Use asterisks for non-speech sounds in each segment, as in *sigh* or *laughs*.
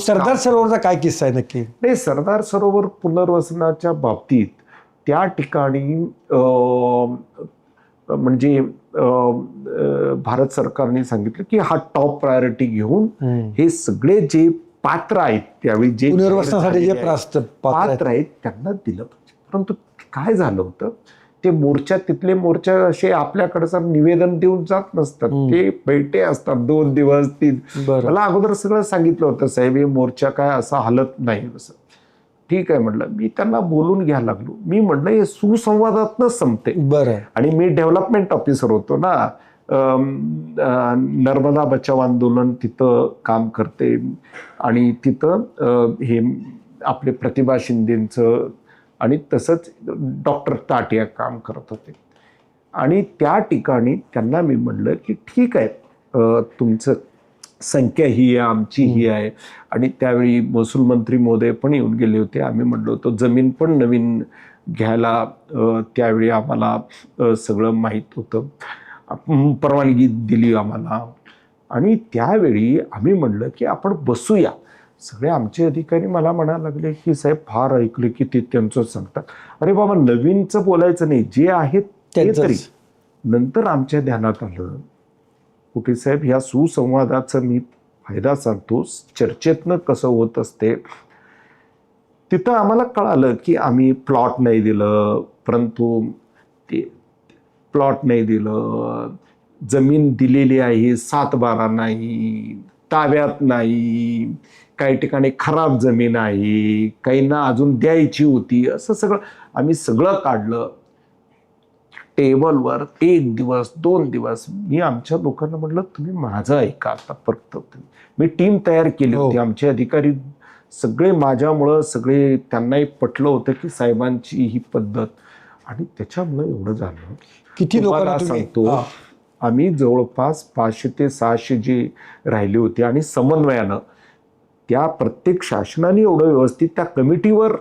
सरदार सरोवरचा काय किस्सा आहे नक्की? नाही सरदार सरोवर पुनर्वसनाच्या बाबतीत त्या ठिकाणी म्हणजे भारत सरकारने सांगितलं की हा टॉप प्रायोरिटी घेऊन हे सगळे जे पात्र आहेत त्यावेळी जे पुनर्वसनासाठी जे पात्र आहेत. पात्र आहेत त्यांना दिलं पाहिजे. परंतु काय झालं होतं? ते मोर्चा तिथले मोर्चा असे आपल्याकडे सर निवेदन देऊन जात नसतात. ते बैठे असतात दोन दिवस तीन. मला अगोदर सगळं सांगितलं होतं साहेब हे मोर्चा काय असा हालत नाही असं. ठीक आहे म्हटलं. मी त्यांना बोलून घ्यायला लागलो. मी म्हटलं हे सुसंवादातनच संपते. बरं. आणि मी डेव्हलपमेंट ऑफिसर होतो ना. नर्मदा बचाव आंदोलन तिथं काम करते. आणि तिथं हे आपले प्रतिभा शिंदेचं आणि तसंच डॉक्टर टाटिया काम करत होते. आणि त्या ठिकाणी त्यांना मी म्हणलं की ठीक आहे तुमचं संख्या ही आहे आमची ही आहे. आणि त्यावेळी महसूल मंत्री महोदय पण येऊन गेले होते. आम्ही म्हणलो होतो जमीन पण नवीन घ्यायला त्यावेळी आम्हाला सगळं माहीत होतं. परवानगी दिली आम्हाला. आणि त्यावेळी आम्ही म्हणलं की आपण बसूया. सगळे आमचे अधिकारी मला म्हणायला लागले की साहेब फार ऐकलं की ते त्यांचं सांगतात. अरे बाबा नवीनचं बोलायचं नाही जे आहेत ते. तरी. नंतर आमच्या ध्यानात आलं कुठे साहेब ह्या सुसंवादाचा मी फायदा सांगतो चर्चेतनं कसं होत असते. तिथं आम्हाला कळालं की आम्ही प्लॉट नाही दिलं परंतु ते प्लॉट नाही दिलं जमीन दिलेली आहे सात बारा नाही ताब्यात नाही काही ठिकाणी खराब जमीन आहे काहींना अजून द्यायची होती असं सगळं आम्ही सगळं काढलं. टेबलवर एक दिवस दोन दिवस मी आमच्या लोकांना म्हटलं तुम्ही माझं ऐका आता फक्त मी टीम तयार केली हो. होती आमचे अधिकारी सगळे माझ्यामुळं सगळे त्यांनाही पटलं होतं की साहेबांची ही पद्धत. आणि त्याच्यामुळं एवढं झालं. किती लोकांना सांगतो हा. आम्ही जवळपास पाचशे ते सहाशे जे राहिले होते आणि समन्वयानं त्या प्रत्येक शासनाने एवढं व्यवस्थित त्या कमिटीवर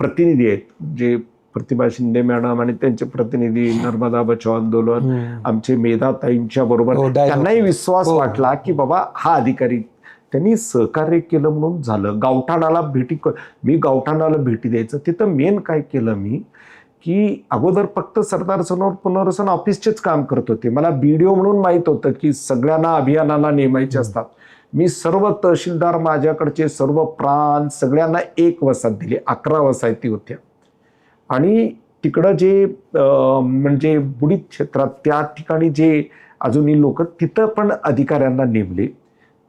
प्रतिनिधी आहेत जे प्रतिभा शिंदे मॅडम आणि त्यांचे प्रतिनिधी नर्मदा बचाव आंदोलन. आमचे मेधाताईंच्या बरोबर हो, त्यांनाही विश्वास हो. वाटला की बाबा हा अधिकारी त्यांनी सहकार्य केलं म्हणून झालं गावठाणाला भेटी मी गावठाणाला भेटी द्यायचं तिथं मेन काय केलं मी की अगोदर फक्त सरदार सरोवर पुनर्वसन ऑफिसचेच काम करत होते. मला बीडीओ म्हणून माहीत होतं की सगळ्यांना अभियानाला नेमायचे असतात. मी सर्व तहसीलदार माझ्याकडचे सर्व प्रांत सगळ्यांना एक वसाहत दिली अकरा वसाहती होत्या. आणि तिकडं जे म्हणजे बुडीत क्षेत्रात त्या ठिकाणी जे अजूनही लोक तिथं पण अधिकाऱ्यांना नेमले.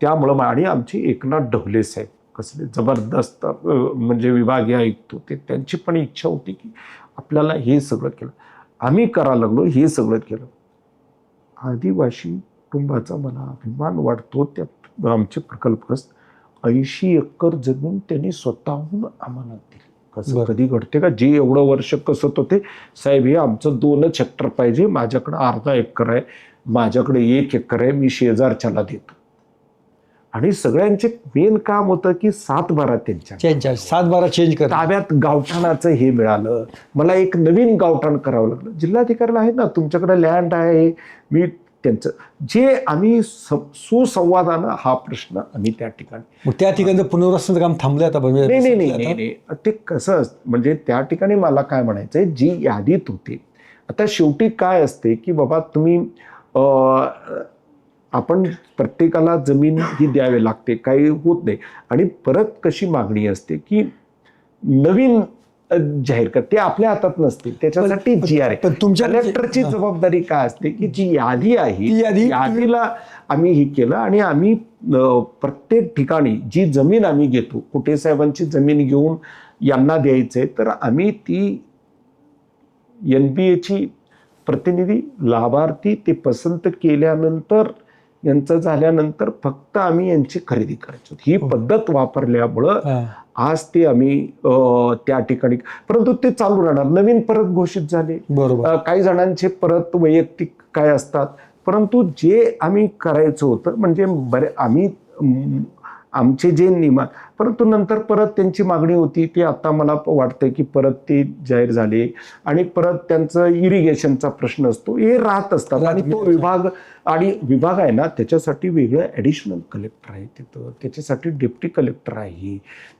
त्यामुळं आणि आमचे एकनाथ ढवले साहेब कसले जबरदस्त म्हणजे विभागीय आयुक्त होते. त्यांची पण इच्छा होती की आपल्याला हे सगळं केलं. आम्ही करायला लागलो हे सगळं केलं. आदिवासी कुटुंबाचा मला अभिमान वाटतो त्या आमचे प्रकल्पग्रस्त ऐंशी एकर जमीन त्यांनी स्वतःहून आम्हाला दिली. कसं. कधी घडते का? जे एवढं वर्ष कसत होते साहेब हे आमचं दोनच हेक्टर पाहिजे माझ्याकडे अर्धा एकर आहे माझ्याकडे एक एकर आहे मी शेजारच्याला देतो. आणि सगळ्यांचे मेन काम होतं की सात बारा त्यांच्या आहे. सात बारा चेंज कर ताब्यात गावठाणाचं हे मिळालं. मला एक नवीन गावठाण करावं लागलं. जिल्हाधिकाऱ्याला आहे ना तुमच्याकडे लँड आहे. मी त्यांचं जे आम्ही स- सुसंवादानं हा प्रश्न आम्ही त्या ठिकाणी त्या ठिकाणी पुनर्वसन काम थांबलं आता नाही नाही नाही. ते कसं असतं म्हणजे त्या ठिकाणी मला काय म्हणायचंय जी यादीत होती. आता शेवटी काय असते की बाबा तुम्ही आपण प्रत्येकाला जमीन ही द्यावी लागते काही होत नाही आणि परत कशी मागणी असते की नवीन जाहीर कर ते आपल्या हातात नसते त्याच्यासाठी जी आर पण तुमच्या- कलेक्टरची. जबाबदारी काय असते की जी यादी आहे यादी- यादीला आम्ही हे केलं आणि आम्ही प्रत्येक ठिकाणी जी जमीन आम्ही घेतो कुठे साहेबांची जमीन घेऊन यांना द्यायचंय तर आम्ही ती एन बी एची प्रतिनिधी लाभार्थी ते पसंत केल्यानंतर यांचं झाल्यानंतर फक्त आम्ही यांची खरेदी करायचो. ही पद्धत वापरल्यामुळं हा. आज ते आम्ही अं, त्या ठिकाणी परंतु ते चालू राहणार. नवीन परत घोषित झाले. बरोबर. काही जणांचे परत वैयक्तिक काय असतात. परंतु जे आम्ही करायचं होतं म्हणजे बरे आम्ही आमचे जे नियमात परंतु नंतर परत त्यांची मागणी होती ती आता मला वाटतंय की परत ते जाहीर झाले. आणि परत त्यांचं इरिगेशनचा प्रश्न असतो हे राहत असतात. आणि तो विभाग आणि विभाग आहे ना त्याच्यासाठी वेगळं ॲडिशनल कलेक्टर आहे तिथं. त्याच्यासाठी डेप्टी कलेक्टर आहे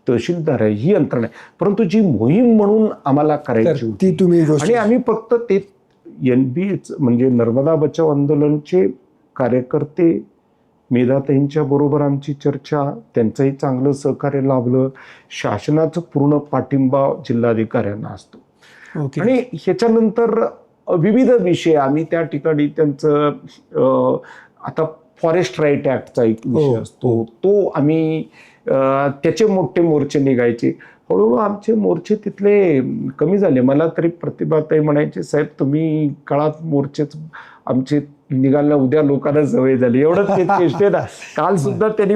तहसीलदार आहे ही यंत्रणा आहे. परंतु जी मोहीम म्हणून आम्हाला करायची होती ती तुम्ही आणि आम्ही फक्त ते एन बी म्हणजे नर्मदा बचाव आंदोलनचे कार्यकर्ते मेधाताईंच्या बरोबर आमची चर्चा त्यांचंही चांगलं सहकार्य लाभलं. शासनाचं पूर्ण पाठिंबा जिल्हाधिकाऱ्यांना असतो. ओके. आणि ह्याच्यानंतर विविध विषय आम्ही त्या ठिकाणी त्यांचं आता फॉरेस्ट राईट ॲक्टचा एक विषय हो, असतो. तो आम्ही त्याचे मोठे मोर्चे निघायचे. हळूहळू आमचे मोर्चे तिथले कमी झाले. मला तरी प्रतिभाताई म्हणायचे साहेब तुम्ही काळात मोर्चेच आमचे निघायला उद्या लोकांना सवय झाली. एवढंच ते *laughs* चेष्टे ना. काल सुद्धा त्यांनी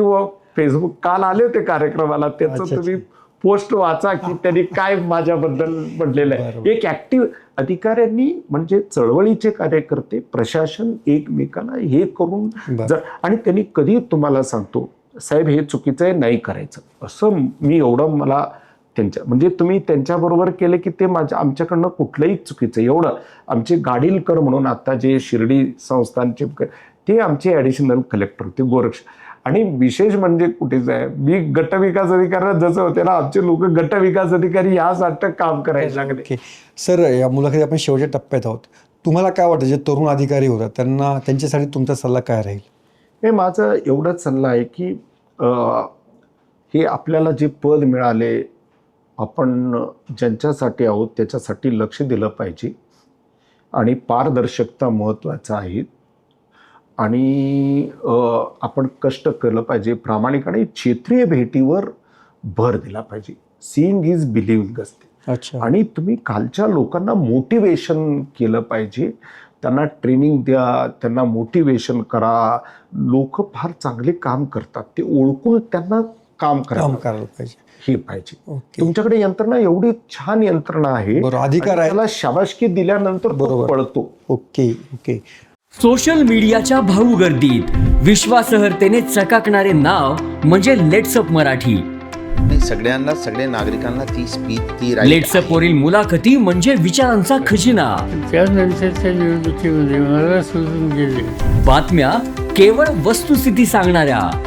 फेसबुक काल आले होते कार्यक्रमाला. त्याचं तुम्ही पोस्ट वाचा की त्यांनी काय माझ्याबद्दल म्हटलेलं आहे. एक ऍक्टिव्ह अधिकाऱ्यांनी म्हणजे चळवळीचे कार्यकर्ते प्रशासन एकमेकांना हे करून आणि त्यांनी कधी तुम्हाला सांगतो साहेब हे चुकीचं आहे नाही करायचं. असं मी एवढं मला त्यांच्या म्हणजे तुम्ही त्यांच्याबरोबर केलं की ते माझ्या आमच्याकडनं कुठलंही चुकीचं. एवढं. आमचे गाडीलकर म्हणून आता जे शिर्डी संस्थानचे क- ते आमचे ॲडिशनल कलेक्टर होते गोरक्ष. आणि विशेष म्हणजे कुठेच आहे मी गट विकास अधिकारी जसं होते ना आमचे लोक गट विकास अधिकारी यासाठी काम करायला लागले. सर या मुलाखती आपण शेवटच्या टप्प्यात आहोत. तुम्हाला काय वाटतं जे तरुण अधिकारी होतात त्यांना त्यांच्यासाठी तुमचा सल्ला काय राहील? हे माझं एवढंच सल्ला आहे की हे आपल्याला जे पद मिळाले आपण ज्यांच्यासाठी आहोत त्याच्यासाठी लक्ष दिलं पाहिजे. आणि पारदर्शकता महत्त्वाचं आहे. आणि आपण कष्ट केलं पाहिजे. प्रामाणिकपणे क्षेत्रीय भेटीवर भर दिला पाहिजे. सीइंग इज बिलिव्हिंग असते. अच्छा. आणि तुम्ही कालच्या लोकांना मोटिवेशन केलं पाहिजे. त्यांना ट्रेनिंग द्या त्यांना मोटिवेशन करा. लोक फार चांगले काम करतात. ते ओळखून त्यांना काम करा काम करायला पाहिजे. हे पाहिजे. ओके. तुमच्याकडे यंत्रणा एवढी छान यंत्रणा आहे अधिकार आहे. त्याला शाबासकी दिल्यानंतर बरोबर. पळतो. Okay okay. सोशल मीडियाच्या भाऊ गर्दीत विश्वासार्हतेने चकाकणारे नाव म्हणजे लेट्सअप मराठी. नाही सगळ्यांना सगळ्या नागरिकांना ती स्पीच ती right लेट्सअप वरील मुलाखती म्हणजे विचारांचा खजिना. त्यानंतरच्या निवडणुकीमध्ये मला सोडून गेले. बातम्या केवळ वस्तुस्थिती सांगणाऱ्या.